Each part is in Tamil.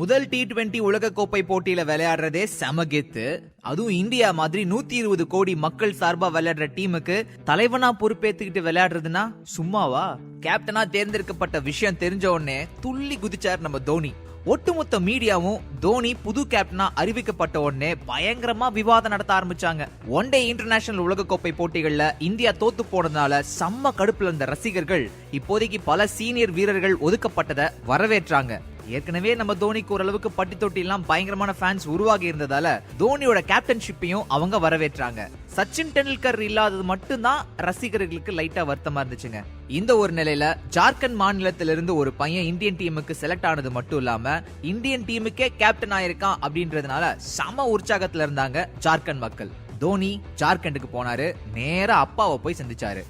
முதல் டி டுவெண்டி உலகக்கோப்பை போட்டியில விளையாடுறதே செமகெத்து அதுவும் இந்தியா மாதிரி நூத்தி இருபது கோடி மக்கள் சார்பா விளையாடுற டீமுக்கு தலைவனா பொறுப்பேத்துக்கிட்டு விளையாடுறதுன்னா சும்மாவா? கேப்டனா தேர்ந்தெடுக்கப்பட்ட விஷயம் தெரிஞ்ச உடனே துள்ளி குதிச்சார் நம்ம தோனி. ஒட்டுமொத்த மீடியாவும் தோனி புது கேப்டனா அறிவிக்கப்பட்ட உடனே பயங்கரமா விவாதம் நடத்த ஆரம்பிச்சாங்க. ஒன் டே இன்டர்நேஷனல் உலகக்கோப்பை போட்டிகள்ல இந்தியா தோத்து போனதுனால செம்ம கடுப்புல இருந்த ரசிகர்கள் இப்போதைக்கு பல சீனியர் வீரர்கள் ஒதுக்கப்பட்டதை வரவேற்றாங்க. ஏற்கனவே நம்ம தோனிக்கு ஓரளவுக்கு பட்டி தொட்டி எல்லாம் பயங்கரமான ஃபேன்ஸ் உருவாகி இருந்ததால தோனியோட கேப்டன்ஷிப்பையும் அவங்க வரவேற்றாங்க. சச்சின் டெண்டுல்கர் இல்லாதது மட்டும்தான் ரசிகர்களுக்கு லைட்டா வருத்தமா இருந்துச்சுங்க. இந்த ஒரு நிலையில ஜார்க்கண்ட் மாநிலத்திலிருந்து ஒரு பையன் இந்தியன் டீமுக்கு செலக்ட் ஆனது மட்டும் இல்லாம இந்தியன் டீமுக்கே கேப்டன் ஆயிருக்கான் அப்படின்றதுனால சம உற்சாகத்துல இருந்தாங்க ஜார்க்கண்ட் மக்கள். தோனி ஜார்க்கண்டுக்கு போனாரு நேரா அப்பாவை போய் சந்திச்சாரு.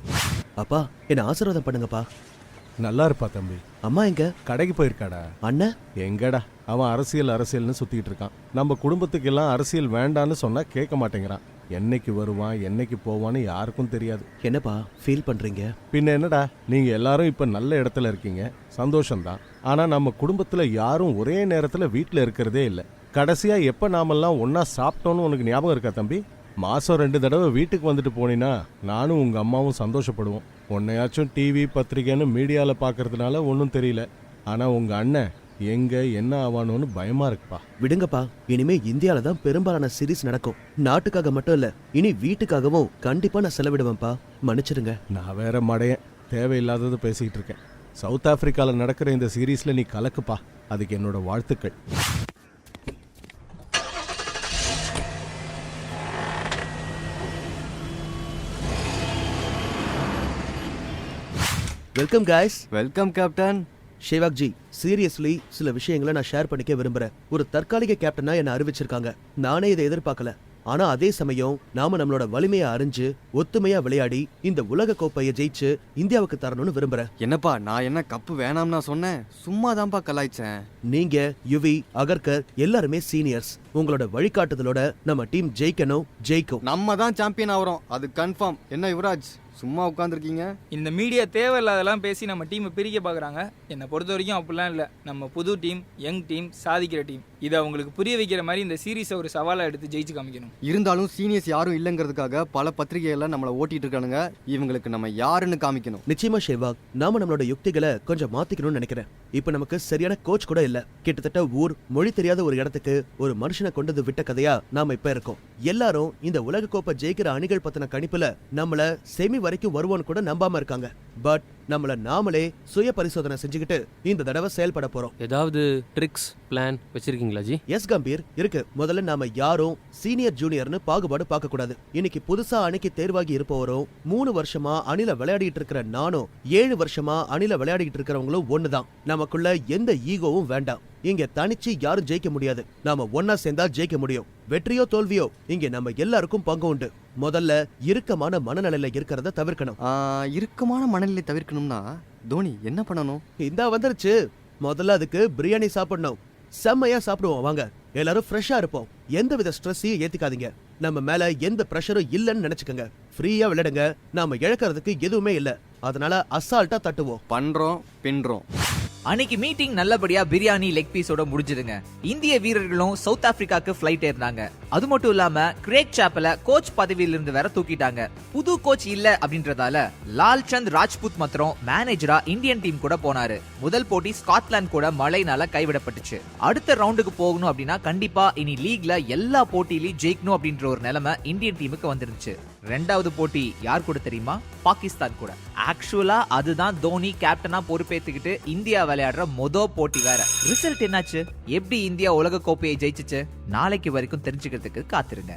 அப்பா என்ன ஆசீர்வாதம் பண்ணுங்கப்பா. நல்லா இருப்பா தம்பி. அம்மா எங்க? கடைக்கு போயிருக்காடா. அண்ணன் எங்கடா? அவன் அரசியல் அரசியல்னு சுத்திட்டு இருக்கான். நம்ம குடும்பத்துக்கு எல்லாம் அரசியல் வேண்டான்னு சொன்னா கேட்க மாட்டேங்கிறான். என்னைக்கு வருவான் என்னைக்கு போவான்னு யாருக்கும் தெரியாது. என்னப்பா ஃபீல் பண்றீங்க? பின்ன என்னடா நீங்க எல்லாரும் இப்ப நல்ல இடத்துல இருக்கீங்க. சந்தோஷம்தான். ஆனா நம்ம குடும்பத்துல யாரும் ஒரே நேரத்துல வீட்ல இருக்கிறதே இல்ல. கடைசியா எப்ப நாமெல்லாம் ஒண்ணா சாப்பிட்டோம்னு உனக்கு ஞாபகம் இருக்கா தம்பி? மாசம் ரெண்டு தடவை வீட்டுக்கு வந்துட்டு போனீன்னா நானும் உங்க அம்மாவும் சந்தோஷப்படுவோம். உன்னையாச்சும் டிவி பத்திரிக்கைன்னு மீடியால பாக்குறதுனால ஒன்றும் தெரியல. ஆனா உங்க அண்ணன் எங்க என்ன ஆவானோன்னு பயமா இருக்குப்பா. விடுங்கப்பா. இனிமே இந்தியால தான் பெரும்பாலான சீரிஸ் நடக்கும். நாட்டுக்காக மட்டும் இல்ல இனி வீட்டுக்காகவும் கண்டிப்பா நான் செலவிடுவேன்ப்பா. மன்னிச்சிடுங்க நான் வேற மடையன். தேவையில்லாதது பேசிக்கிட்டு இருக்கேன். சவுத் ஆப்பிரிக்கால நடக்கிற இந்த சீரீஸ்ல நீ கலக்குப்பா. அதுக்கு என்னோட வாழ்த்துக்கள். Welcome guys. Welcome captain Sehwag ji seriously சில விஷயங்களை நான் ஷேர் பண்ணிக்க விரும்புறேன். ஒரு தற்காலிக கேப்டனா என்ன அறிவிச்சிருக்காங்க. நானே இதை எதிர்பார்க்கல. ஆனா அதே சமயம் நாம நம்மளோட வலிமையை அறிஞ்சு ஒத்துமையா விளையாடி இந்த உலக கோப்பையை ஜெயிச்சு இந்தியாவுக்கு தரணும்னு விரும்புறேன். என்னப்பா நான் என்ன கப்பு வேணாம்னா சொன்னேன்? சும்மா தான்ப்பா கலாய்ச்சேன். நீங்க யுவி அகர்கர் எல்லாருமே சீனியர்ஸ் உங்களோட வழிகாட்டுதலோட நம்ம டீம் ஜெயிக்கணும் ஜெயிக்கும். நம்ம தான் சாம்பியன் ஆகிறோம். அது கன்ஃபார்ம் என்ன யுவராஜ் சும்மா உட்காந்துருக்கீங்க இந்த மீடியா தேவையில்லாதெல்லாம் பேசி நம்ம டீமை பிரிக்க பார்க்குறாங்க என்னை பொறுத்த வரைக்கும் அப்படிலாம் இல்லை. நம்ம புது டீம் யங் டீம் சாதிக்கிற டீம் இதை அவங்களுக்கு புரிய வைக்கிற மாதிரி இந்த சீரீஸை ஒரு சவாலாக எடுத்து ஜெயிச்சு காமிக்கணும். இருந்தாலும் சீனியர்ஸ் யாரும் இல்லைங்கிறதுக்காக பல பத்திரிகைகள்ல நம்மளை ஓட்டிட்டு இருக்கானுங்க. இவங்களுக்கு நம்ம யாருன்னு காமிக்கணும். நிச்சயமா ஷேவாக் நாம நம்மளோட யுக்திகளை கொஞ்சம் மாத்திக்கணும்னு நினைக்கிறேன். இப்ப நமக்கு சரியான கோச் கூட இல்ல. கிட்டத்தட்ட ஊர் மொழி தெரியாத ஒரு இடத்துக்கு ஒரு மனுஷனை கொண்டு கொண்டது விட்ட கதையா நாம இப்ப இருக்கோம். எல்லாரும் இந்த உலக கோப்பை ஜெயிக்கிற அணிகள் பத்தின கணிப்புல நம்மள செமி வரைக்கும் வருவோம்னு கூட நம்பாம இருக்காங்க. பட் நம்மள நாமளே சுய பரிசோதனை செஞ்சுக்கிட்டு இந்த தடவை செயல்பட போறோம். ஏதாவது ட்ரிக்ஸ் பிளான் வச்சிருக்கீங்களா ஜி? எஸ் கம்பீர். இருக்கு. முதல்ல நாம யாரும் சீனியர் ஜூனியர்னு பாகுபாடு பார்க்க கூடாது. இன்னைக்கு புதுசா அணிக்கு தேர்வாகி இருப்பவரும் மூணு வருஷமா அணில விளையாடிட்டு இருக்கிற நானும் ஏழு வருஷமா அணில விளையாடிட்டு இருக்கிறவங்களும் ஒண்ணுதான். நமக்குள்ள எந்த ஈகோவும் வேண்டாம். இங்க தனிச்சு யாரும் ஜெயிக்க முடியாது. நாம ஒன்னா சேர்ந்தா ஜெயிக்க முடியும். வெற்றியோ தோல்வியோ இங்க நம்ம எல்லாருக்கும் பங்கு உண்டு. முதல்ல இறுக்கமான மனநிலையில இருக்கிறத தவிர்க்கணும். ஆ, இறுக்கமான மனநிலை தவிர்க்கணும்னா தோனி என்ன பண்ணணும்? இந்தா வந்துருச்சு. முதல்ல அதுக்கு பிரியாணி சாப்பிடணும். செம்மையா சாப்பிடுவோம் வாங்க. எல்லாரும் ஃப்ரெஷ்ஷா இருப்போம். எந்தவித ஸ்ட்ரெஸ்ஸையும் ஏத்திக்காதீங்க. நம்ம மேல எந்த ப்ரெஷரும் இல்லைன்னு நினைச்சுக்கோங்க. ஃப்ரீயா விளையாடுங்க. நாம இழக்கிறதுக்கு எதுவுமே இல்ல. அதனால அசால்ட்டா தட்டுவோம். பண்றோம் பின்றோம். அன்னைக்கு மீட்டிங் நல்லபடியா பிரியாணி லெக் பீஸோட முடிஞ்சதுங்க. இந்திய வீரர்களும் சவுத் ஆப்பிரிக்காக்கு பிளைட் ஏறினாங்க. அது மட்டும் இல்லாம கிரேக் சாப்பல கோச் பதவியில இருந்து வேற தூக்கிட்டாங்க. புது கோச் இல்ல அப்படின்றதால லால் சந்த் ராஜ்புத் மாத்திரம் மேனேஜரா இந்தியன் டீம் கூட போனாரு. முதல் போட்டி ஸ்காட்லாந்து கூட மழைனால கைவிடப்பட்டுச்சு. அடுத்த ரவுண்டுக்கு போகணும் அப்படின்னா கண்டிப்பா இனி லீக்ல எல்லா போட்டியிலையும் ஜெயிக்கணும் அப்படின்ற ஒரு நிலைமை இந்தியன் டீமுக்கு வந்துருச்சு ரெண்டாவது போட்டி யார் கூட தெரியுமா? பாகிஸ்தான் கூட. ஆக்சுவலா அதுதான் தோனி கேப்டனா பொறுப்பேத்துக்கிட்டு இந்தியா விளையாடுற மொத போட்டி வேற. ரிசல்ட் என்னாச்சு? எப்படி இந்தியா உலக கோப்பையை ஜெயிச்சுச்சு? நாளைக்கு வரைக்கும் தெரிஞ்சுக்கிறதுக்கு காத்திருங்க.